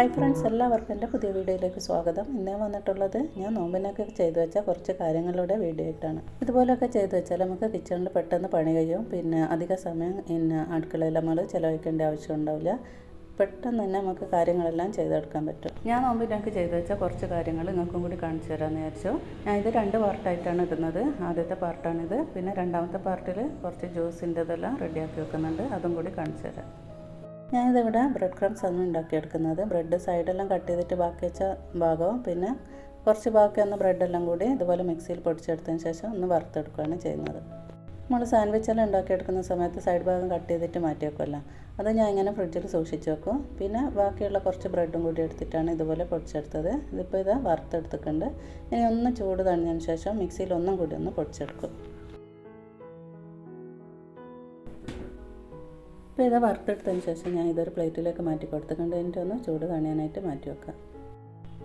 Hi friends എല്ലാവർക്കും എന്റെ പുതിയ വീഡിയോയിലേക്ക് സ്വാഗതം. ഇന്നേ വന്നിട്ടുള്ളത് ഞാൻ നോമ്പിനൊക്കെ ചെയ്തു വെച്ച കുറച്ച് കാര്യങ്ങളുടെ വീഡിയോ ആയിട്ടാണ് ഇതുപോലെയൊക്കെ ചെയ്തു വെച്ചാൽ നമുക്ക് കിച്ചണിൽ പെട്ടെന്ന് പണി കഴിയും. പിന്നെ അധിക സമയം പിന്നെ അടുക്കളയിൽ നമ്മൾ ചിലവഴിക്കേണ്ട ആവശ്യം ഉണ്ടാവില്ല. പെട്ടെന്ന് തന്നെ നമുക്ക് കാര്യങ്ങളെല്ലാം ചെയ്തെടുക്കാൻ പറ്റും. ഞാൻ നോമ്പിനൊക്കെ ചെയ്തു വെച്ച കുറച്ച് കാര്യങ്ങൾ നിങ്ങൾക്കും കൂടി കാണിച്ചു തരാമെന്ന് വിചാരിച്ചു. ഞാൻ ഇത് രണ്ട് പാർട്ടായിട്ടാണ് ഇടുന്നത്. ആദ്യത്തെ പാർട്ടാണിത്. പിന്നെ രണ്ടാമത്തെ പാർട്ടിൽ കുറച്ച് ജ്യൂസിന്റെതെല്ലാം റെഡിയാക്കി വെക്കുന്നുണ്ട്. അതും കൂടി കാണിച്ചു തരാം. ഞാനിതിവിടെ ബ്രെഡ് ക്രംസ് ആണ് ഉണ്ടാക്കിയെടുക്കുന്നത്. ബ്രെഡ് സൈഡെല്ലാം കട്ട് ചെയ്തിട്ട് ബാക്കി വെച്ച ഭാഗവും പിന്നെ കുറച്ച് ബാക്കി ഒന്ന് ബ്രെഡെല്ലാം കൂടി ഇതുപോലെ മിക്സിയിൽ പൊടിച്ചെടുത്തതിന് ശേഷം ഒന്ന് വറുത്തെടുക്കുകയാണ് ചെയ്യുന്നത്. നമ്മൾ സാൻഡ്വിച്ചെല്ലാം ഉണ്ടാക്കിയെടുക്കുന്ന സമയത്ത് സൈഡ് ഭാഗം കട്ട് ചെയ്തിട്ട് മാറ്റി വെക്കുമല്ലോ അത് ഞാൻ ഇങ്ങനെ ഫ്രിഡ്ജിൽ സൂക്ഷിച്ച് വെക്കും. പിന്നെ ബാക്കിയുള്ള കുറച്ച് ബ്രെഡും കൂടി എടുത്തിട്ടാണ് ഇതുപോലെ പൊടിച്ചെടുത്തത്. ഇതിപ്പോൾ ഇത് വറുത്തെടുത്തിട്ടുണ്ട്. ഇനി ഒന്ന് ചൂട് തണിഞ്ഞതിന് ശേഷം മിക്സിയിൽ ഒന്നും കൂടി ഒന്ന് പൊടിച്ചെടുക്കും. അപ്പോൾ ഇത് വറുത്തെടുത്തതിന് ശേഷം ഞാൻ ഇതൊരു പ്ലേറ്റിലേക്ക് മാറ്റി കൊടുത്ത് എന്നിട്ട് ഒന്ന് ചൂട് കാണാനായിട്ട് മാറ്റി വെക്കാം.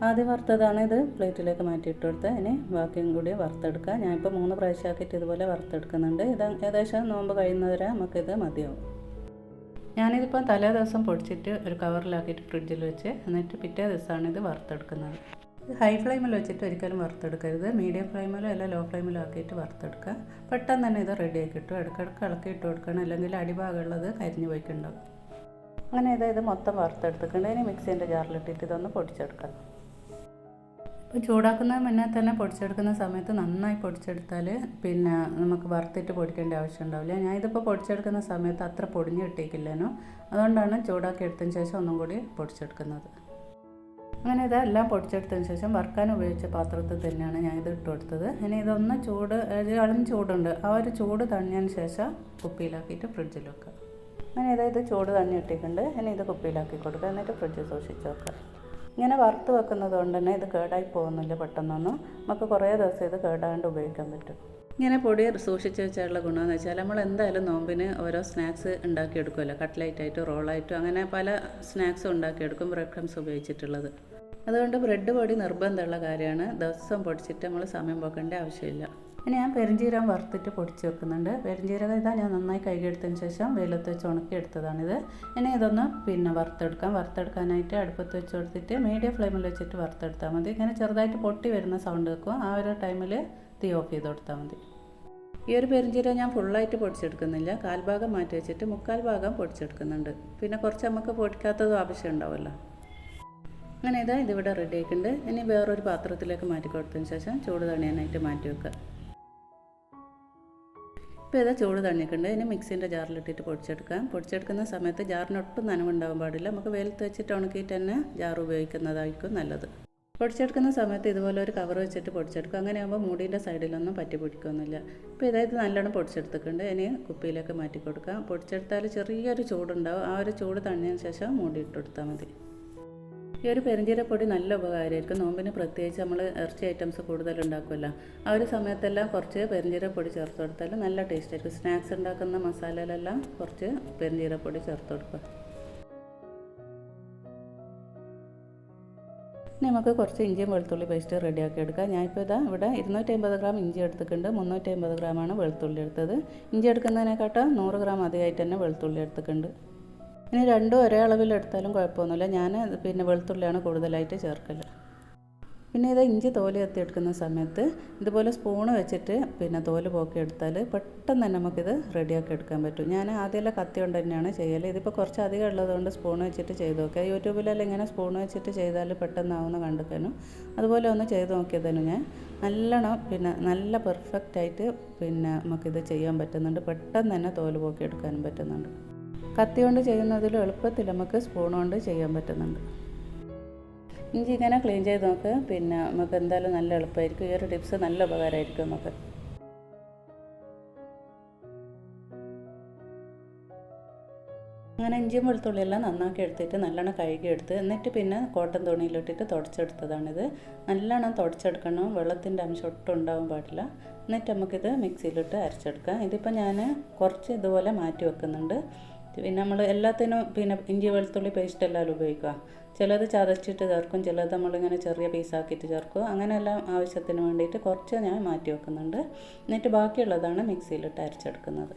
ആദ്യം വറുത്തതാണ് ഇത്. പ്ലേറ്റിലേക്ക് മാറ്റി ഇട്ട് കൊടുത്ത് ഇനി ബാക്കിയും കൂടി വറുത്തെടുക്കുക. ഞാനിപ്പോൾ മൂന്ന് പ്രാവശ്യമാക്കിയിട്ട് ഇതുപോലെ വറുത്തെടുക്കുന്നുണ്ട്. ഇത് ഏകദേശം നോമ്പ് കഴിയുന്നവരെ ഇത് മതിയാവും. ഞാനിതിപ്പോൾ തലേ ദിവസം പൊടിച്ചിട്ട് ഒരു കവറിലാക്കിയിട്ട് ഫ്രിഡ്ജിൽ വെച്ച് എന്നിട്ട് പിറ്റേ ദിവസമാണ് ഇത് വറുത്തെടുക്കുന്നത്. ഹൈ ഫ്ലെയിമിൽ വെച്ചിട്ട് ഒരിക്കലും വറുത്തെടുക്കരുത്. മീഡിയം ഫ്ലെയിമിലോ അല്ല ലോ ഫ്ലെയിമിലോ ആക്കിയിട്ട് വറുത്തെടുക്കുക. പെട്ടെന്ന് തന്നെ ഇത് റെഡിയാക്കി കിട്ടും. ഇടയ്ക്കിടയ്ക്ക് ഇളക്കി ഇട്ട് കൊടുക്കണം. അല്ലെങ്കിൽ അടിഭാഗമുള്ളത് കരിഞ്ഞു പോയിക്കുണ്ടാവും. അങ്ങനെ ഇത് ഇത് മൊത്തം വറുത്തെടുത്തിട്ടുണ്ട്. ഇനി മിക്സിന്റെ ജാറിലിട്ടിട്ട് ഇതൊന്ന് പൊടിച്ചെടുക്കാം. ഇപ്പോൾ ചൂടാക്കുന്ന മുന്നേ തന്നെ പൊടിച്ചെടുക്കുന്ന സമയത്ത് നന്നായി പൊടിച്ചെടുത്താൽ പിന്നെ നമുക്ക് വറുത്തിട്ട് പൊടിക്കേണ്ട ആവശ്യം ഉണ്ടാവില്ല ഞാൻ ഇതിപ്പോൾ പൊടിച്ചെടുക്കുന്ന സമയത്ത് അത്ര പൊടിഞ്ഞ് കിട്ടിയിട്ടില്ലേനോ? അതുകൊണ്ടാണ് ചൂടാക്കി എടുത്തതിന് ശേഷം ഒന്നും കൂടി പൊടിച്ചെടുക്കുന്നത്. അങ്ങനെ ഇതെല്ലാം പൊടിച്ചെടുത്തതിന് ശേഷം വറുക്കാൻ ഉപയോഗിച്ച പാത്രത്തിൽ തന്നെയാണ് ഞാൻ ഇത് ഇട്ട് കൊടുത്തത്. ഇനി ഇതൊന്ന് ചൂട് ഇളം ചൂടുണ്ട്. ആ ഒരു ചൂട് തണിഞ്ഞതിന് ശേഷം കുപ്പിയിലാക്കിയിട്ട് ഫ്രിഡ്ജിൽ വെക്കുക. അങ്ങനെ ഇതായത് ചൂട് തണ്ണി ഇട്ടിട്ടുണ്ട്. ഇനി ഇത് കുപ്പിയിലാക്കി കൊടുക്കുക. എന്നിട്ട് ഫ്രിഡ്ജിൽ സൂക്ഷിച്ച് വെക്കുക. ഇങ്ങനെ വറുത്ത് വെക്കുന്നത് കൊണ്ട് തന്നെ ഇത് കേടായി പോകുന്നില്ല പെട്ടെന്നൊന്നും. നമുക്ക് കുറേ ദിവസം ഇത് കേടാണ്ട് ഉപയോഗിക്കാൻ പറ്റും. ഇങ്ങനെ പൊടി സൂക്ഷിച്ച് വെച്ചാലുള്ള ഗുണമെന്ന് വെച്ചാൽ നമ്മൾ എന്തായാലും നോമ്പിന് ഓരോ സ്നാക്സ് ഉണ്ടാക്കിയെടുക്കുമല്ലോ. കട്ട്ലൈറ്റായിട്ടും റോളായിട്ടും അങ്ങനെ പല സ്നാക്സും ഉണ്ടാക്കിയെടുക്കും. ബ്രെഡ് ക്രംസ് ഉപയോഗിച്ചിട്ടുള്ളത്. അതുകൊണ്ട് ബ്രെഡ് പൊടി നിർബന്ധമുള്ള കാര്യമാണ്. ദിവസം പൊടിച്ചിട്ട് നമ്മൾ സമയം പോക്കേണ്ട ആവശ്യമില്ല. ഇനി ഞാൻ പെരിഞ്ചീരകം വറുത്തിട്ട് പൊടിച്ച് വെക്കുന്നുണ്ട്. പെരിഞ്ചീരകം ഇതാ ഞാൻ നന്നായി കഴുകിയെടുത്തതിന് ശേഷം വെയിലത്ത് വെച്ച് ഉണക്കിയെടുത്തതാണിത്. ഇനി ഇതൊന്ന് പിന്നെ വറുത്തെടുക്കാം. വറുത്തെടുക്കാനായിട്ട് അടുപ്പത്ത് വെച്ച് കൊടുത്തിട്ട് മീഡിയം ഫ്ലെയിമിൽ വെച്ചിട്ട് വറുത്തെടുത്താൽ മതി. ഇങ്ങനെ ചെറുതായിട്ട് പൊട്ടി വരുന്ന സൗണ്ട് വെക്കും ആ ഒരു ടൈമിൽ തീ ഓഫ് ചെയ്ത് കൊടുത്താൽ മതി. ഈ ഒരു പെരിഞ്ചീരകം ഞാൻ ഫുള്ളായിട്ട് പൊടിച്ചെടുക്കുന്നില്ല. കാൽഭാഗം മാറ്റി വെച്ചിട്ട് മുക്കാൽ ഭാഗം പൊടിച്ചെടുക്കുന്നുണ്ട്. പിന്നെ കുറച്ച് നമുക്ക് പൊടിക്കാത്തതും ആവശ്യം ഉണ്ടാവുമല്ലോ അങ്ങനെ ഇതാ ഇതിവിടെ റെഡി ആയിട്ടുണ്ട്. ഇനി വേറൊരു പാത്രത്തിലേക്ക് മാറ്റി കൊടുത്തതിന് ശേഷം ചൂട് തണിയാനായിട്ട് മാറ്റി വെക്കുക. ഇപ്പോൾ ഇതാ ചൂട് തണിയൊക്കെയുണ്ട് ഇനി മിക്സിന്റെ ജാറിലിട്ടിട്ട് പൊടിച്ചെടുക്കാം. പൊടിച്ചെടുക്കുന്ന സമയത്ത് ജാറിന് ഒട്ടും നനവുണ്ടാവാൻ പാടില്ല. നമുക്ക് വെയിലത്ത് വെച്ചിട്ട് ഉണക്കിയിട്ട് തന്നെ ജാർ ഉപയോഗിക്കുന്നതായിരിക്കും നല്ലത്. പൊടിച്ചെടുക്കുന്ന സമയത്ത് ഇതുപോലെ ഒരു കവർ വെച്ചിട്ട് പൊടിച്ചെടുക്കും അങ്ങനെയാകുമ്പോൾ മൂടിന്റെ സൈഡിലൊന്നും പറ്റി പിടിക്കൊന്നുമില്ല ഇപ്പോൾ ഇതായത് നല്ലോണം പൊടിച്ചെടുത്തിട്ടുണ്ട്. ഇനി കുപ്പിയിലേക്ക് മാറ്റി കൊടുക്കാം. പൊടിച്ചെടുത്താൽ ചെറിയൊരു ചൂടുണ്ടാവും. ആ ഒരു ചൂട് തണ്ണിയതിന് ശേഷം മൂടി ഇട്ട് കൊടുത്താൽ മതി. ഈ ഒരു പെരിഞ്ചീരപ്പൊടി നല്ല ഉപകാരമായിരിക്കും. നോമ്പിന് പ്രത്യേകിച്ച് നമ്മൾ ഇറച്ചി ഐറ്റംസ് കൂടുതൽ ഉണ്ടാക്കുമല്ലോ ആ ഒരു സമയത്തെല്ലാം കുറച്ച് പെരിഞ്ചീരപ്പൊടി ചേർത്ത് കൊടുത്താൽ നല്ല ടേസ്റ്റ് ആയിരിക്കും. സ്നാക്സ് ഉണ്ടാക്കുന്ന മസാലയിലെല്ലാം കുറച്ച് പെരിഞ്ചീരപ്പൊടി ചേർത്ത് കൊടുക്കുക. ഇനി നമുക്ക് കുറച്ച് ഇഞ്ചിയും വെളുത്തുള്ളി പേസ്റ്റ് റെഡിയാക്കി എടുക്കാം. ഞാനിപ്പോൾ ഇതാ ഇവിടെ ഇരുന്നൂറ്റി അമ്പത് ഗ്രാം ഇഞ്ചി എടുത്തിട്ടുണ്ട്. മുന്നൂറ്റി അമ്പത് ഗ്രാമാണ് വെളുത്തുള്ളി എടുത്തത്. ഇഞ്ചി എടുക്കുന്നതിനെക്കാട്ടും നൂറ് ഗ്രാം അധികമായിട്ട് തന്നെ വെളുത്തുള്ളി എടുത്തിട്ടുണ്ട്. ഇനി രണ്ടും ഒരേ അളവിലെടുത്താലും കുഴപ്പമൊന്നുമില്ല. ഞാൻ പിന്നെ വെളുത്തുള്ളിയാണ് കൂടുതലായിട്ട് ചേർക്കൽ പിന്നെ ഇത് ഇഞ്ചി തോൽ എത്തി എടുക്കുന്ന സമയത്ത് ഇതുപോലെ സ്പൂണ് വെച്ചിട്ട് പിന്നെ തോൽ പോക്കി എടുത്താൽ പെട്ടെന്ന് തന്നെ നമുക്കിത് റെഡിയാക്കി എടുക്കാൻ പറ്റും. ഞാൻ ആദ്യമല്ല കത്തി കൊണ്ട് തന്നെയാണ് ചെയ്യൽ ഇതിപ്പോൾ കുറച്ച് അധികം ഉള്ളതുകൊണ്ട് സ്പൂൺ വെച്ചിട്ട് ചെയ്ത് നോക്കുക യൂട്യൂബിലെല്ലാം ഇങ്ങനെ സ്പൂൺ വെച്ചിട്ട് ചെയ്താൽ പെട്ടെന്നാവുന്ന കണ്ടിക്കാനും. അതുപോലെ ഒന്ന് ചെയ്ത് നോക്കിയതിനു ഞാൻ നല്ലോണം പിന്നെ നല്ല പെർഫെക്റ്റായിട്ട് പിന്നെ നമുക്കിത് ചെയ്യാൻ പറ്റുന്നുണ്ട്. പെട്ടെന്ന് തന്നെ തോൽ പോക്കി എടുക്കാനും പറ്റുന്നുണ്ട്. കത്തി കൊണ്ട് ചെയ്യുന്നതിലും എളുപ്പത്തിൽ നമുക്ക് സ്പൂൺ കൊണ്ട് ചെയ്യാൻ പറ്റുന്നുണ്ട്. ഇഞ്ചി ഇങ്ങനെ ക്ലീൻ ചെയ്ത് നോക്ക്. പിന്നെ നമുക്ക് എന്തായാലും നല്ല എളുപ്പമായിരിക്കും. ഈ ഒരു ടിപ്സ് നല്ല ഉപകാരമായിരിക്കും നമുക്ക്. അങ്ങനെ ഇഞ്ചിയും വെളുത്തുള്ളിയെല്ലാം നന്നാക്കി എടുത്തിട്ട് നല്ലോണം കഴുകി എടുത്ത് എന്നിട്ട് പിന്നെ കോട്ടൺ തുണിയിലിട്ടിട്ട് തുടച്ചെടുത്തതാണിത്. നല്ലോണം തുടച്ചെടുക്കണം. വെള്ളത്തിന്റെ അംശം ഒട്ടും ഉണ്ടാവാൻ പാടില്ല. എന്നിട്ട് നമുക്കിത് മിക്സിയിലിട്ട് അരച്ചെടുക്കാം. ഇതിപ്പോൾ ഞാൻ കുറച്ച് ഇതുപോലെ മാറ്റി വെക്കുന്നുണ്ട്. പിന്നെ നമ്മൾ എല്ലാത്തിനും പിന്നെ ഇഞ്ചി വെളുത്തുള്ളി പേസ്റ്റ് എല്ലാവരും ഉപയോഗിക്കുക. ചിലത് ചതച്ചിട്ട് ചേർക്കും ചിലത് നമ്മളിങ്ങനെ ചെറിയ പീസാക്കിയിട്ട് ചേർക്കും. അങ്ങനെയെല്ലാം ആവശ്യത്തിന് വേണ്ടിയിട്ട് കുറച്ച് ഞാൻ മാറ്റി വെക്കുന്നുണ്ട്. എന്നിട്ട് ബാക്കിയുള്ളതാണ് മിക്സിയിലിട്ട് അരച്ചെടുക്കുന്നത്.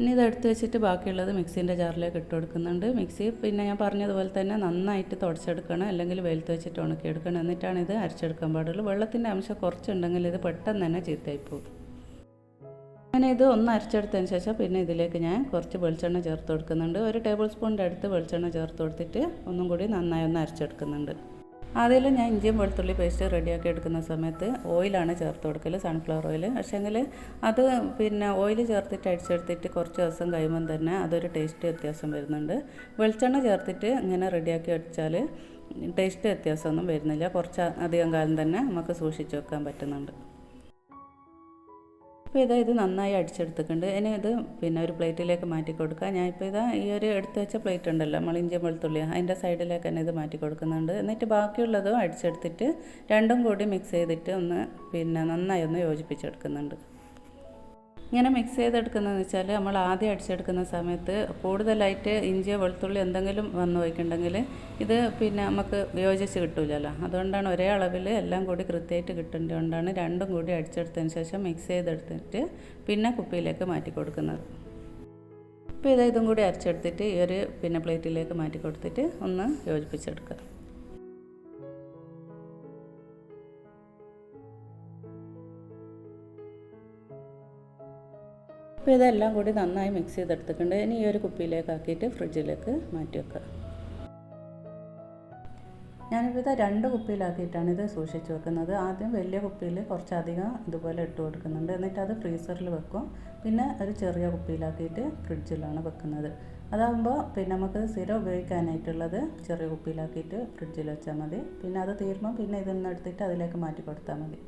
ഇനി ഇത് എടുത്ത് വെച്ചിട്ട് ബാക്കിയുള്ളത് മിക്സീന്റെ ജാറിലേക്ക് ഇട്ട് കൊടുക്കുന്നുണ്ട്. മിക്സി പിന്നെ ഞാൻ പറഞ്ഞതുപോലെ തന്നെ നന്നായിട്ട് തുടച്ചെടുക്കണം അല്ലെങ്കിൽ വെയിലത്ത് വെച്ചിട്ട് ഉണക്കിയെടുക്കണം. എന്നിട്ടാണ് ഇത് അരച്ചെടുക്കാൻ പാടുള്ളൂ. വെള്ളത്തിന്റെ അംശം കുറച്ചുണ്ടെങ്കിൽ ഇത് പെട്ടെന്ന് തന്നെ ചീത്തയായി പോകും. അങ്ങനെ ഇത് ഒന്ന് അരച്ചെടുത്തതിന് ശേഷം പിന്നെ ഇതിലേക്ക് ഞാൻ കുറച്ച് വെളിച്ചെണ്ണ ചേർത്ത് കൊടുക്കുന്നുണ്ട്. ഒരു ടേബിൾ സ്പൂണിന്റെ അടുത്ത് വെളിച്ചെണ്ണ ചേർത്ത് കൊടുത്തിട്ട് ഒന്നും കൂടി നന്നായി ഒന്ന് അരച്ചെടുക്കുന്നുണ്ട്. ആദ്യം ഞാൻ ഇഞ്ചിയും വെളുത്തുള്ളി പേസ്റ്റ് റെഡിയാക്കി എടുക്കുന്ന സമയത്ത് ഓയിലാണ് ചേർത്ത് കൊടുക്കൽ സൺഫ്ലവർ ഓയിൽ പക്ഷേങ്കിൽ അത് പിന്നെ ഓയിൽ ചേർത്തിട്ട് അടിച്ചെടുത്തിട്ട് കുറച്ച് ദിവസം കഴിയുമ്പം തന്നെ അതൊരു ടേസ്റ്റ് വ്യത്യാസം വരുന്നുണ്ട്. വെളിച്ചെണ്ണ ചേർത്തിട്ട് ഇങ്ങനെ റെഡിയാക്കി അടിച്ചാൽ ടേസ്റ്റ് വ്യത്യാസമൊന്നും വരുന്നില്ല. കുറച്ച് അധികം കാലം തന്നെ നമുക്ക് സൂക്ഷിച്ച് വെക്കാൻ പറ്റുന്നുണ്ട്. അപ്പോൾ ഇതാ ഇത് നന്നായി അടിച്ചെടുത്തിട്ടുണ്ട്. ഇനി ഇത് പിന്നെ ഒരു പ്ലേറ്റിലേക്ക് മാറ്റി കൊടുക്കുക ഞാനിപ്പോൾ ഇതാ ഈ ഒരു എടുത്ത് വെച്ച പ്ലേറ്റ് ഉണ്ടല്ലോ നമ്മൾ വെളുത്തുള്ളി അതിന്റെ സൈഡിലേക്ക് തന്നെ ഇത് മാറ്റി കൊടുക്കുന്നുണ്ട്. എന്നിട്ട് ബാക്കിയുള്ളതും അടിച്ചെടുത്തിട്ട് രണ്ടും കൂടി മിക്സ് ചെയ്തിട്ട് ഒന്ന് പിന്നെ നന്നായി ഒന്ന് യോജിപ്പിച്ചെടുക്കുന്നുണ്ട്. ഇങ്ങനെ മിക്സ് ചെയ്തെടുക്കുന്നതെന്ന് വെച്ചാൽ നമ്മൾ ആദ്യം അടിച്ചെടുക്കുന്ന സമയത്ത് കൂടുതലായിട്ട് ഇഞ്ചി വെളുത്തുള്ളി എന്തെങ്കിലും വന്നു പോയിട്ടുണ്ടെങ്കിൽ ഇത് പിന്നെ നമുക്ക് യോജിച്ച് കിട്ടില്ലല്ലോ അതുകൊണ്ടാണ് ഒരേ അളവിൽ എല്ലാം കൂടി കൃത്യമായിട്ട് കിട്ടേണ്ടതുകൊണ്ടാണ് രണ്ടും കൂടി അടിച്ചെടുത്തതിന് ശേഷം മിക്സ് ചെയ്തെടുത്തിട്ട് പിന്നെ കുപ്പിയിലേക്ക് മാറ്റി കൊടുക്കുന്നത്. അപ്പോൾ ഇത് ഇതും കൂടി അരച്ചെടുത്തിട്ട് ഈ ഒരു പിന്നെ പ്ലേറ്റിലേക്ക് മാറ്റി കൊടുത്തിട്ട് ഒന്ന് യോജിപ്പിച്ചെടുക്കുക. അപ്പോൾ ഇതെല്ലാം കൂടി നന്നായി മിക്സ് ചെയ്തെടുത്തിട്ടുണ്ട്. ഇനി ഈ ഒരു കുപ്പിയിലേക്കാക്കിയിട്ട് ഫ്രിഡ്ജിലേക്ക് മാറ്റി വെക്കുക. ഞാനിപ്പോൾ ഇത് രണ്ട് കുപ്പിയിലാക്കിയിട്ടാണ് ഇത് സൂക്ഷിച്ച് വെക്കുന്നത്. ആദ്യം വലിയ കുപ്പിയിൽ കുറച്ചധികം ഇതുപോലെ ഇട്ട് കൊടുക്കുന്നുണ്ട്. എന്നിട്ട് അത് ഫ്രീസറിൽ വെക്കും. പിന്നെ ഒരു ചെറിയ കുപ്പിയിലാക്കിയിട്ട് ഫ്രിഡ്ജിലാണ് വെക്കുന്നത്. അതാകുമ്പോൾ പിന്നെ നമുക്ക് സ്ഥിരം ഉപയോഗിക്കാനായിട്ടുള്ളത് ചെറിയ കുപ്പിയിലാക്കിയിട്ട് ഫ്രിഡ്ജിൽ വെച്ചാൽ മതി. പിന്നെ അത് തീരുമ്പോൾ പിന്നെ ഇതൊന്നും എടുത്തിട്ട് അതിലേക്ക് മാറ്റി കൊടുത്താൽ മതി.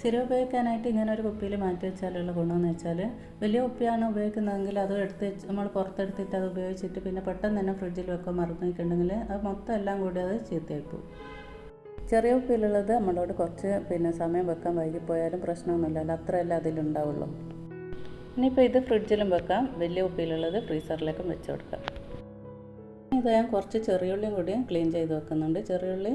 സ്ഥിരം ഉപയോഗിക്കാനായിട്ട് ഇങ്ങനെ ഒരു കുപ്പിയിൽ മാറ്റി വെച്ചാലുള്ള ഗുണമെന്ന് വെച്ചാൽ വലിയ കുപ്പിയാണ് ഉപയോഗിക്കുന്നതെങ്കിൽ അത് എടുത്ത് നമ്മൾ പുറത്തെടുത്തിട്ട് അത് ഉപയോഗിച്ചിട്ട് പിന്നെ പെട്ടെന്ന് തന്നെ ഫ്രിഡ്ജിൽ വെക്കാൻ മറന്നു വെച്ചിട്ടുണ്ടെങ്കിൽ അത് മൊത്തം എല്ലാം കൂടി അത് ചീത്തയായി പോകും ചെറിയ കുപ്പിയിലുള്ളത് നമ്മളോട് കുറച്ച് പിന്നെ സമയം വെക്കാൻ വൈകിപ്പോയാലും പ്രശ്നമൊന്നുമില്ല. അത്രയല്ല അതിലുണ്ടാവുള്ളൂ. ഇനിയിപ്പോൾ ഇത് ഫ്രിഡ്ജിലും വെക്കാം. വലിയ കുപ്പിയിലുള്ളത് ഫ്രീസറിലേക്കും വെച്ച് കൊടുക്കാം. ഇത് ഞാൻ കുറച്ച് ചെറിയുള്ളിയും കൂടി ക്ലീൻ ചെയ്ത് വെക്കുന്നുണ്ട്. ചെറിയുള്ളി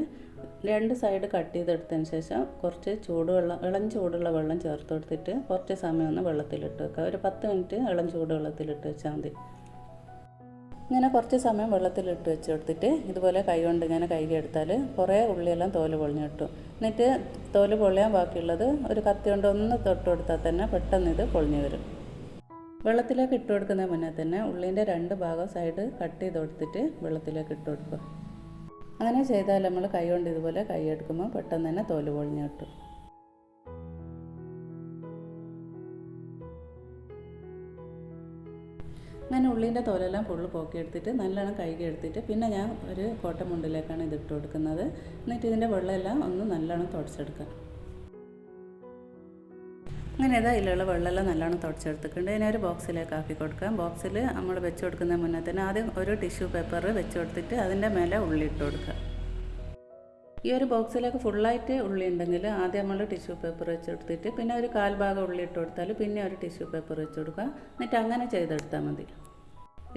രണ്ട് സൈഡ് കട്ട് ചെയ്തെടുത്തതിന് ശേഷം കുറച്ച് ചൂടുവെള്ളം ഇളം ചൂടുള്ള വെള്ളം ചേർത്ത് കൊടുത്തിട്ട് കുറച്ച് സമയം ഒന്ന് വെള്ളത്തിലിട്ട് വെക്കുക. ഒരു പത്ത് മിനിറ്റ് ഇളം ചൂട് വെള്ളത്തിലിട്ട് വെച്ചാൽ മതി. ഇങ്ങനെ കുറച്ച് സമയം വെള്ളത്തിലിട്ട് വെച്ച് കൊടുത്തിട്ട് ഇതുപോലെ കൈ കൊണ്ട് ഇങ്ങനെ കഴുകിയെടുത്താൽ കുറേ ഉള്ളിയെല്ലാം തോൽ പൊളിഞ്ഞ് കിട്ടും. എന്നിട്ട് തോൽ പൊളിയാൻ ബാക്കിയുള്ളത് ഒരു കത്തി കൊണ്ട് ഒന്ന് തൊട്ട് കൊടുത്താൽ തന്നെ പെട്ടെന്ന് ഇത് പൊളിഞ്ഞു വരും. വെള്ളത്തിലേക്ക് ഇട്ട് കൊടുക്കുന്നതിന് മുന്നേ തന്നെ ഉള്ളിന്റെ രണ്ട് ഭാഗം സൈഡ് കട്ട് ചെയ്ത് കൊടുത്തിട്ട് വെള്ളത്തിലേക്ക് ഇട്ട് കൊടുക്കുക. അങ്ങനെ ചെയ്താൽ നമ്മൾ കൈ കൊണ്ട് ഇതുപോലെ കൈ എടുക്കുമ്പോൾ പെട്ടെന്ന് തന്നെ തോൽ പൊളിഞ്ഞ് കിട്ടും. അങ്ങനെ ഉള്ളിന്റെ തോലെല്ലാം ഫുള്ള് പോക്കിയെടുത്തിട്ട് നല്ലോണം കഴുകി എടുത്തിട്ട് പിന്നെ ഞാൻ ഒരു കോട്ടമുണ്ടിലേക്കാണ് ഇത് ഇട്ട് കൊടുക്കുന്നത്. എന്നിട്ട് ഇതിന്റെ വെള്ളമെല്ലാം ഒന്ന് നല്ലോണം തുടച്ചെടുക്കാം അങ്ങനെ ഇതാ ഇതിലുള്ള വെള്ളമെല്ലാം നല്ലോണം തുടച്ചെടുത്തിട്ടുണ്ട്. ഇതിനെ ഒരു ബോക്സിലേക്ക് ആക്കി കൊടുക്കാം. ബോക്സിൽ നമ്മൾ വെച്ച് കൊടുക്കുന്ന മുന്നേ തന്നെ ആദ്യം ഒരു ടിഷ്യൂ പേപ്പർ വെച്ച് കൊടുത്തിട്ട് അതിന്റെ മേലെ ഉള്ളി ഇട്ട് കൊടുക്കുക. ഈ ഒരു ബോക്സിലേക്ക് ഫുള്ളായിട്ട് ഉള്ളി ഉണ്ടെങ്കിൽ ആദ്യം നമ്മൾ ടിഷ്യൂ പേപ്പർ വെച്ച് കൊടുത്തിട്ട് പിന്നെ ഒരു കാൽഭാഗം ഉള്ളി ഇട്ട് കൊടുത്താൽ പിന്നെ ഒരു ടിഷ്യൂ പേപ്പർ വെച്ച് കൊടുക്കുക. എന്നിട്ട് അങ്ങനെ ചെയ്തെടുത്താൽ മതി.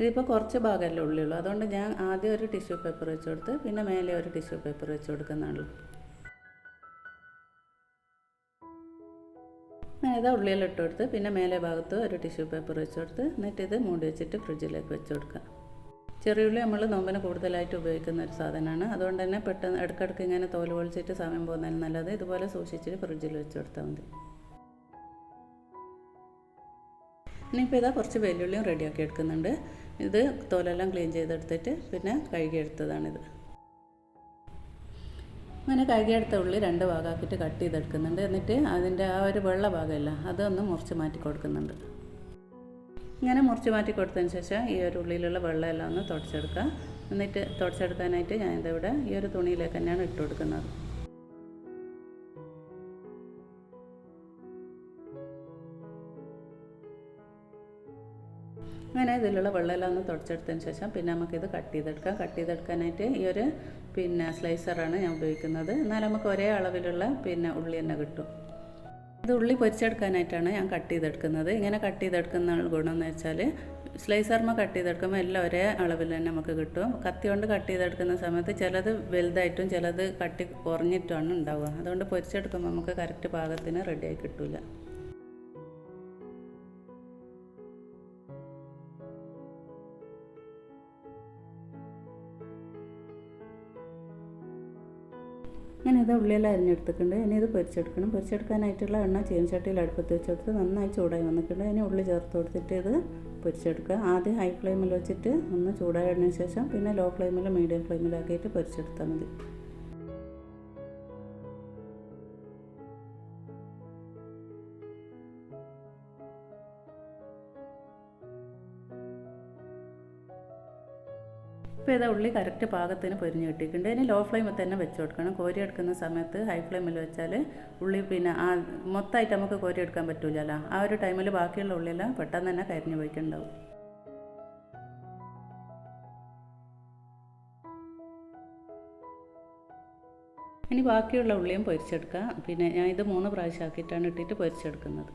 ഇതിപ്പോൾ കുറച്ച് ഭാഗമല്ലേ ഉള്ളിയുള്ളൂ. അതുകൊണ്ട് ഞാൻ ആദ്യം ഒരു ടിഷ്യൂ പേപ്പർ വെച്ച് കൊടുത്ത് പിന്നെ മേലെ ഒരു ടിഷ്യൂ പേപ്പർ വെച്ച് കൊടുക്കുന്നതാണല്ലോ ഇതാ ഇട്ട് കൊടുത്ത് പിന്നെ മേലെ ഭാഗത്ത് ഒരു ടിഷ്യൂ പേപ്പർ വെച്ച് കൊടുത്ത് എന്നിട്ട് ഇത് മൂടി വെച്ചിട്ട് ഫ്രിഡ്ജിലേക്ക് വെച്ച് കൊടുക്കുക ചെറിയുള്ളി നമ്മൾ നോമ്പിന് കൂടുതലായിട്ട് ഉപയോഗിക്കുന്ന ഒരു സാധനമാണ്. അതുകൊണ്ട് തന്നെ പെട്ടെന്ന് ഇടയ്ക്കിടയ്ക്ക് ഇങ്ങനെ തോൽ പൊളിച്ചിട്ട് സമയം പോകുന്നതിന് നല്ലത് ഇതുപോലെ സൂക്ഷിച്ചിട്ട് ഫ്രിഡ്ജിൽ വെച്ച് കൊടുത്താൽ മതി. ഇനിയിപ്പോൾ ഇതാ കുറച്ച് വെല്ലുള്ളിയും റെഡിയാക്കി എടുക്കുന്നുണ്ട്. ഇത് തോലെല്ലാം ക്ലീൻ ചെയ്തെടുത്തിട്ട് പിന്നെ കഴുകിയെടുത്തതാണിത്. അങ്ങനെ കഴുകിയെടുത്ത ഉള്ളി രണ്ട് ഭാഗമാക്കിയിട്ട് കട്ട് ചെയ്തെടുക്കുന്നുണ്ട്. എന്നിട്ട് അതിന്റെ ആ ഒരു വെള്ള ഭാഗമല്ല അതൊന്ന് മുറിച്ച് മാറ്റി കൊടുക്കുന്നുണ്ട്. ഇങ്ങനെ മുറിച്ച് മാറ്റി കൊടുത്തതിന് ശേഷം ഈ ഒരു ഉള്ളിയിലുള്ള വെള്ളമെല്ലാം ഒന്ന് തുടച്ചെടുക്കുക. എന്നിട്ട് തുടച്ചെടുക്കാനായിട്ട് ഞാൻ ഇതിവിടെ ഈ ഒരു തുണിയിലേക്ക് തന്നെയാണ് ഇട്ട് കൊടുക്കുന്നത്. അങ്ങനെ ഇതിലുള്ള വെള്ളമെല്ലാം ഒന്ന് തുടച്ചെടുത്തതിന് ശേഷം പിന്നെ നമുക്കിത് കട്ട് ചെയ്തെടുക്കാം. കട്ട് ചെയ്തെടുക്കാനായിട്ട് ഈ ഒരു പിന്നെ സ്ലൈസറാണ് ഞാൻ ഉപയോഗിക്കുന്നത്. എന്നാൽ നമുക്ക് ഒരേ അളവിലുള്ള പിന്നെ ഉള്ളി തന്നെ കിട്ടും. ഇത് ഉള്ളി പൊരിച്ചെടുക്കാനായിട്ടാണ് ഞാൻ കട്ട് ചെയ്തെടുക്കുന്നത്. ഇങ്ങനെ കട്ട് ചെയ്തെടുക്കുന്ന ഗുണമെന്ന് വെച്ചാൽ സ്ലൈസർമ കട്ട് ചെയ്തെടുക്കുമ്പോൾ എല്ലാം ഒരേ അളവിൽ തന്നെ നമുക്ക് കിട്ടും. കത്തി കൊണ്ട് കട്ട് ചെയ്തെടുക്കുന്ന സമയത്ത് ചിലത് വലുതായിട്ടും ചിലത് കട്ടി കുറഞ്ഞിട്ടുമാണ് ഉണ്ടാവുക. അതുകൊണ്ട് പൊരിച്ചെടുക്കുമ്പോൾ നമുക്ക് കറക്റ്റ് പാകത്തിന് റെഡിയായി കിട്ടില്ല ഇത് ഉള്ളിയെല്ലാം അരിഞ്ഞെടുത്തിട്ടുണ്ട്. ഇനി ഇത് പൊരിച്ചെടുക്കണം. പൊരിച്ചെടുക്കാനായിട്ടുള്ള എണ്ണ ചീനച്ചട്ടിയിൽ അടുപ്പത്ത് വെച്ചെടുത്ത് നന്നായി ചൂടായി വന്നിട്ടുണ്ട്. ഇനി ഉള്ളി ചേർത്ത് കൊടുത്തിട്ട് ഇത് പൊരിച്ചെടുക്കുക. ആദ്യം ഹൈ ഫ്ലെയിമിൽ വെച്ചിട്ട് ഒന്ന് ചൂടായതിനു ശേഷം പിന്നെ ലോ ഫ്ലെയിമിൽ മീഡിയം ഫ്ലെയിമിലാക്കിയിട്ട് പൊരിച്ചെടുത്താൽ മതി. ഇപ്പോൾ ഇതാ ഉള്ളി കറക്റ്റ് പാകത്തിന് പൊരിഞ്ഞ് കിട്ടിയിട്ടുണ്ട്. ഇനി ലോ ഫ്ലെയിമിൽ തന്നെ വെച്ച് കൊടുക്കണം. കോരി എടുക്കുന്ന സമയത്ത് ഹൈ ഫ്ലെയിമിൽ വെച്ചാൽ ഉള്ളി പിന്നെ ആ മൊത്തമായിട്ട് നമുക്ക് കോരി എടുക്കാൻ പറ്റൂലല്ലോ. ആ ഒരു ടൈമിൽ ബാക്കിയുള്ള ഉള്ളിയെല്ലാം പെട്ടെന്ന് തന്നെ കരിഞ്ഞു പോയിട്ടുണ്ടാവും. ഇനി ബാക്കിയുള്ള ഉള്ളിയും പൊരിച്ചെടുക്കുക പിന്നെ ഞാൻ ഇത് മൂന്ന് പ്രാവശ്യം ആക്കിയിട്ടാണ് ഇട്ടിട്ട് പൊരിച്ചെടുക്കുന്നത്.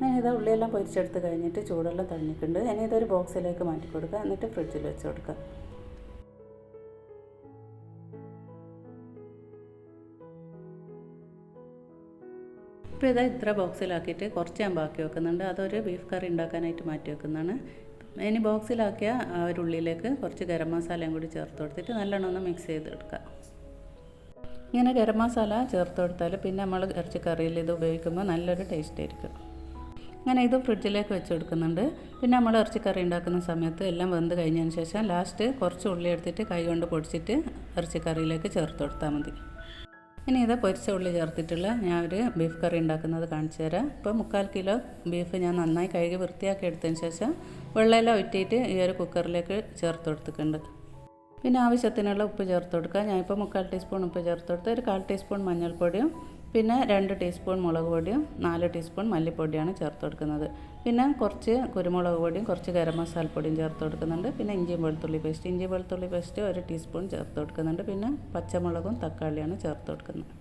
ഞാൻ ഇത് ഉള്ളിയെല്ലാം പൊരിച്ചെടുത്ത് കഴിഞ്ഞിട്ട് ചൂടുള്ള തണിഞ്ഞിട്ടുണ്ട് ഇനി ഇതൊരു ബോക്സിലേക്ക് മാറ്റി കൊടുക്കുക. എന്നിട്ട് ഫ്രിഡ്ജിൽ വെച്ച് കൊടുക്കുക. ഇപ്പോൾ ഇതാ ഇത്ര ബോക്സിലാക്കിയിട്ട് കുറച്ച് ഞാൻ ബാക്കി വെക്കുന്നുണ്ട്. അതൊരു ബീഫ് കറി ഉണ്ടാക്കാനായിട്ട് മാറ്റി വെക്കുന്നതാണ്. ഇനി ബോക്സിലാക്കിയ ആ ഒരു ഉള്ളിലേക്ക് കുറച്ച് ഗരം മസാലയും കൂടി ചേർത്ത് കൊടുത്തിട്ട് നല്ലോണം ഒന്ന് മിക്സ് ചെയ്തെടുക്കുക. ഇങ്ങനെ ഗരം മസാല ചേർത്ത് കൊടുത്താൽ പിന്നെ നമ്മൾ ഇറച്ചി കറിയിൽ ഇത് ഉപയോഗിക്കുമ്പോൾ നല്ലൊരു ടേസ്റ്റ് ആയിരിക്കും. അങ്ങനെ ഇത് ഫ്രിഡ്ജിലേക്ക് വെച്ച് കൊടുക്കുന്നുണ്ട്. പിന്നെ നമ്മൾ ഇറച്ചിക്കറി ഉണ്ടാക്കുന്ന സമയത്ത് എല്ലാം വെന്ത് കഴിഞ്ഞതിന് ശേഷം ലാസ്റ്റ് കുറച്ച് ഉള്ളി എടുത്തിട്ട് കൈ കൊണ്ട് പൊടിച്ചിട്ട് ഇറച്ചിക്കറിയിലേക്ക് ചേർത്ത് കൊടുത്താൽ മതി. ഇനി ഇത് പൊരിച്ച ഉള്ളി ചേർത്തിട്ടുള്ള ഞാൻ ഒരു ബീഫ് കറി ഉണ്ടാക്കുന്നത് കാണിച്ചു തരാം. ഇപ്പോൾ മുക്കാൽ കിലോ ബീഫ് ഞാൻ നന്നായി കഴുകി വൃത്തിയാക്കി എടുത്തതിന് ശേഷം വെള്ളമെല്ലാം ഒറ്റിയിട്ട് ഈ ഒരു കുക്കറിലേക്ക് ചേർത്ത് കൊടുത്തിട്ടുണ്ട്. പിന്നെ ആവശ്യത്തിനുള്ള ഉപ്പ് ചേർത്ത് കൊടുക്കുക ഞാനിപ്പോൾ മുക്കാൽ ടീസ്പൂൺ ഉപ്പ് ചേർത്ത് കൊടുത്ത് ഒരു കാൽ ടീസ്പൂൺ മഞ്ഞൾപ്പൊടിയും പിന്നെ രണ്ട് ടീസ്പൂൺ മുളക് പൊടിയും നാല് ടീസ്പൂൺ മല്ലിപ്പൊടിയാണ് ചേർത്ത് കൊടുക്കുന്നത് പിന്നെ കുറച്ച് കുരുമുളക് പൊടിയും കുറച്ച് ഗരം മസാലപ്പൊടിയും ചേർത്ത് കൊടുക്കുന്നുണ്ട് പിന്നെ ഇഞ്ചി വെളുത്തുള്ളി പേസ്റ്റ്. ഇഞ്ചി വെളുത്തുള്ളി പേസ്റ്റ് ഒരു ടീസ്പൂൺ ചേർത്ത് കൊടുക്കുന്നുണ്ട് പിന്നെ പച്ചമുളകും തക്കാളിയാണ് ചേർത്ത് കൊടുക്കുന്നത്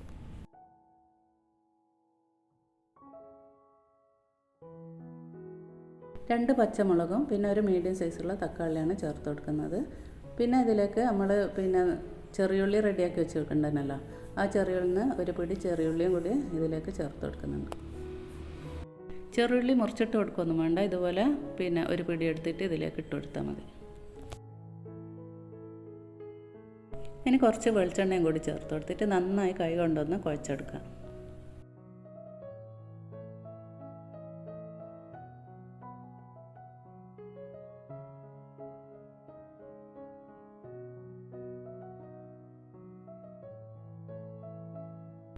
രണ്ട് പച്ചമുളകും പിന്നെ ഒരു മീഡിയം സൈസുള്ള തക്കാളിയാണ് ചേർത്ത് കൊടുക്കുന്നത് പിന്നെ ഇതിലേക്ക് നമ്മൾ പിന്നെ ചെറിയുള്ളി റെഡിയാക്കി വെച്ച് വെക്കണ്ടല്ലോ. ആ ചെറിയുള്ളിന് ഒരു പിടി ചെറിയുള്ളിയും കൂടി ഇതിലേക്ക് ചേർത്ത് കൊടുക്കുന്നുണ്ട്. ചെറുള്ളി മുറിച്ചിട്ട് കൊടുക്കൊന്നും വേണ്ട. ഇതുപോലെ പിന്നെ ഒരു പിടി എടുത്തിട്ട് ഇതിലേക്ക് ഇട്ട് കൊടുത്താൽ മതി. ഇനി കുറച്ച് വെളിച്ചെണ്ണയും കൂടി ചേർത്ത് കൊടുത്തിട്ട് നന്നായി കൈ കൊണ്ടൊന്ന് കുഴച്ചെടുക്കാം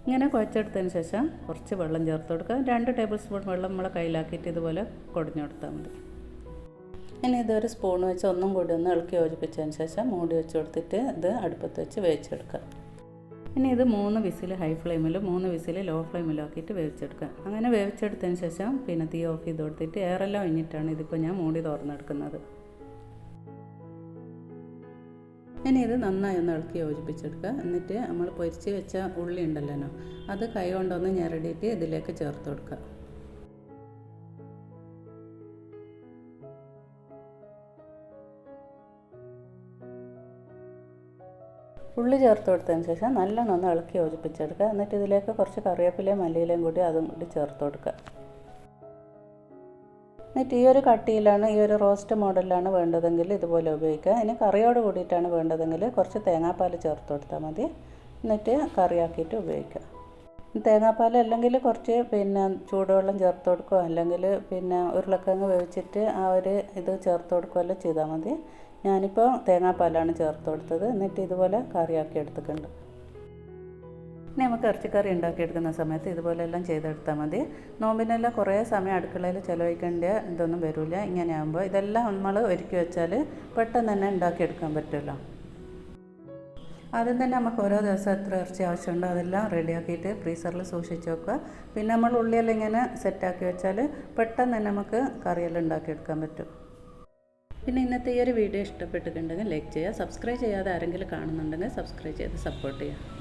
ഇങ്ങനെ കുഴച്ചെടുത്തതിന് ശേഷം കുറച്ച് വെള്ളം ചേർത്ത് കൊടുക്കുക. രണ്ട് ടേബിൾ സ്പൂൺ വെള്ളം നമ്മളെ കയ്യിലാക്കിയിട്ട് ഇതുപോലെ കൊടിഞ്ഞു കൊടുത്താൽ മതി. ഇനി ഇതൊരു സ്പൂൺ വെച്ച് ഒന്നും കൂടി ഒന്ന് ഇളക്കി യോജിപ്പിച്ചതിന് ശേഷം മൂടി വെച്ച് കൊടുത്തിട്ട് ഇത് അടുപ്പത്ത് വെച്ച് വേവിച്ചെടുക്കുക. ഇനി ഇത് മൂന്ന് വിസിൽ ഹൈ ഫ്ലെയിമിലും മൂന്ന് വിസിൽ ലോ ഫ്ലെയിമിലും ആക്കിയിട്ട് വേവിച്ചെടുക്കുക. അങ്ങനെ വേവിച്ചെടുത്തതിന് ശേഷം പിന്നെ തീ ഓഫ് ചെയ്ത് കൊടുത്തിട്ട് എയറെല്ലാം ഒഴിഞ്ഞിട്ടാണ് ഇതിപ്പോൾ ഞാൻ മൂടി തുറന്നെടുക്കുന്നത്. ഇനി ഇത് നന്നായി ഒന്ന് ഇളക്കി യോജിപ്പിച്ചെടുക്കുക. എന്നിട്ട് നമ്മൾ പൊരിച്ച് വെച്ച ഉള്ളി ഉണ്ടല്ലോ അത് കൈ കൊണ്ടൊന്ന് ഞെരടിയിട്ട് ഇതിലേക്ക് ചേർത്ത് കൊടുക്കുക. ഉള്ളി ചേർത്ത് കൊടുത്തതിന് ശേഷം നല്ലോണം ഒന്ന് ഇളക്കി യോജിപ്പിച്ചെടുക്കുക. എന്നിട്ട് ഇതിലേക്ക് കുറച്ച് കറിവേപ്പിലയും മല്ലിയിലയും കൂടി അതും കൂടി ചേർത്ത് കൊടുക്കുക. എന്നിട്ട് ഈ ഒരു കട്ടിയിലാണ് ഈ ഒരു റോസ്റ്റ് മോഡലിലാണ് വേണ്ടതെങ്കിൽ ഇതുപോലെ ഉപയോഗിക്കുക. ഇനി കറിയോട് കൂടിയിട്ടാണ് വേണ്ടതെങ്കിൽ കുറച്ച് തേങ്ങാപ്പാൽ ചേർത്ത് കൊടുത്താൽ മതി. എന്നിട്ട് കറിയാക്കിയിട്ട് ഉപയോഗിക്കുക. തേങ്ങാപ്പാൽ അല്ലെങ്കിൽ കുറച്ച് പിന്നെ ചൂടുവെള്ളം ചേർത്ത് കൊടുക്കുക. അല്ലെങ്കിൽ പിന്നെ ഉരുളക്കിഴങ്ങ് വേവിച്ചിട്ട് ആ ഒരു ഇത് ചേർത്ത് കൊടുക്കുകയല്ലോ ചെയ്താൽ മതി. ഞാനിപ്പോൾ തേങ്ങാപ്പാലാണ് ചേർത്ത് കൊടുത്തത്. എന്നിട്ട് ഇതുപോലെ കറിയാക്കി എടുത്തിട്ടുണ്ട്. ഇനി നമുക്ക് ഇറച്ചിക്കറി ഉണ്ടാക്കിയെടുക്കുന്ന സമയത്ത് ഇതുപോലെല്ലാം ചെയ്തെടുത്താൽ മതി. നോമ്പിനെല്ലാം കുറേ സമയം അടുക്കളയിൽ ചിലവഴിക്കേണ്ട ഇതൊന്നും വരില്ല. ഇങ്ങനെയാകുമ്പോൾ ഇതെല്ലാം നമ്മൾ ഒരുക്കി വെച്ചാൽ പെട്ടെന്ന് തന്നെ ഉണ്ടാക്കിയെടുക്കാൻ പറ്റുമല്ലോ. ആദ്യം തന്നെ നമുക്ക് ഓരോ ദിവസം എത്ര ഇറച്ചി ആവശ്യമുണ്ടോ അതെല്ലാം റെഡിയാക്കിയിട്ട് ഫ്രീസറിൽ സൂക്ഷിച്ച് വെക്കുക. പിന്നെ നമ്മൾ ഉള്ളിയെല്ലാം ഇങ്ങനെ സെറ്റാക്കി വെച്ചാൽ പെട്ടെന്ന് തന്നെ നമുക്ക് കറിയെല്ലാം ഉണ്ടാക്കിയെടുക്കാൻ പറ്റും. പിന്നെ ഇന്നത്തെ ഈ ഒരു വീഡിയോ ഇഷ്ടപ്പെട്ടിട്ടുണ്ടെങ്കിൽ ലൈക്ക് ചെയ്യുക സബ്സ്ക്രൈബ് ചെയ്യാതെ ആരെങ്കിലും കാണുന്നുണ്ടെങ്കിൽ സബ്സ്ക്രൈബ് ചെയ്ത് സപ്പോർട്ട് ചെയ്യുക.